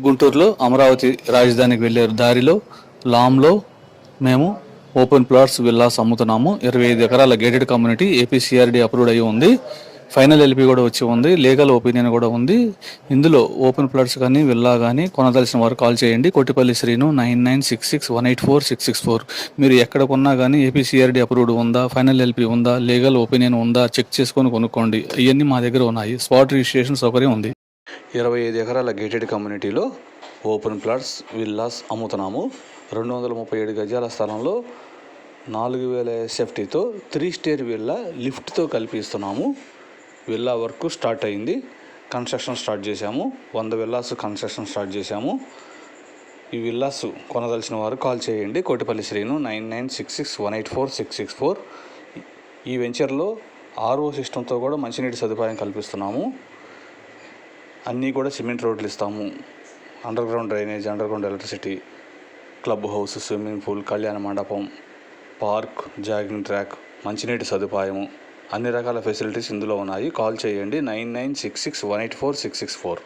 గుంటూరులో అమరావతి రాజధానికి వెళ్ళే దారిలో లామ్లో మేము ఓపెన్ ప్లాట్స్ విల్లాస్ అమ్ముతున్నాము. ఇరవై ఐదు ఎకరాల గేటెడ్ కమ్యూనిటీ ఏపీసీఆర్డీ అప్రూవ్డ్ అయ్యి ఉంది. ఫైనల్ ఎల్పి కూడా వచ్చి ఉంది. లీగల్ ఒపీనియన్ కూడా ఉంది. ఇందులో ఓపెన్ ప్లాట్స్ కానీ విల్లా కానీ కొనదలసిన వారు కాల్ చేయండి. Kottipalli Srinu nine nine six six one eight four six six four. మీరు ఎక్కడ కొన్నా కానీ ఏపీసీఆర్డీ అప్రూవ్డ్ ఉందా? ఫైనల్ ఎల్పి ఉందా? లీగల్ ఒపీనియన్ ఉందా? చెక్ చేసుకొని కొనుక్కోండి. ఇవన్నీ మా దగ్గర ఉన్నాయి. స్పాట్ రిజిస్ట్రేషన్ సౌకర్యం ఉంది. ఇరవై ఐదు ఎకరాల గేటెడ్ కమ్యూనిటీలో ఓపెన్ ప్లాట్స్ విల్లాస్ అమ్ముతున్నాము. రెండు వందల ముప్పై ఏడు గజాల స్థలంలో నాలుగు వేల సేఫ్టీతో త్రీ స్టేర్ విల్లా లిఫ్ట్తో కలిపి ఇస్తున్నాము విల్లా వర్క్ స్టార్ట్ అయింది. కన్స్ట్రక్షన్ స్టార్ట్ చేశాము. వంద విల్లాస్ కన్స్ట్రక్షన్ స్టార్ట్ చేశాము. ఈ విల్లాస్ కొనదలిచిన వారు కాల్ చేయండి. Kotipalli Srinu nine nine six six one eight four six six four. ఈ వెంచర్లో ఆర్ఓ సిస్టంతో కూడా మంచినీటి సదుపాయం కల్పిస్తున్నాము. అన్నీ కూడా సిమెంట్ రోడ్లు ఇస్తాము. Underground drainage underground electricity club house swimming pool కళ్యాణ మండపం పార్క్ జాగింగ్ ట్రాక్ మంచినీటి సదుపాయము అన్ని రకాల ఫెసిలిటీస్ ఇందులో ఉన్నాయి. కాల్ చేయండి nine nine six six one eight four six six four.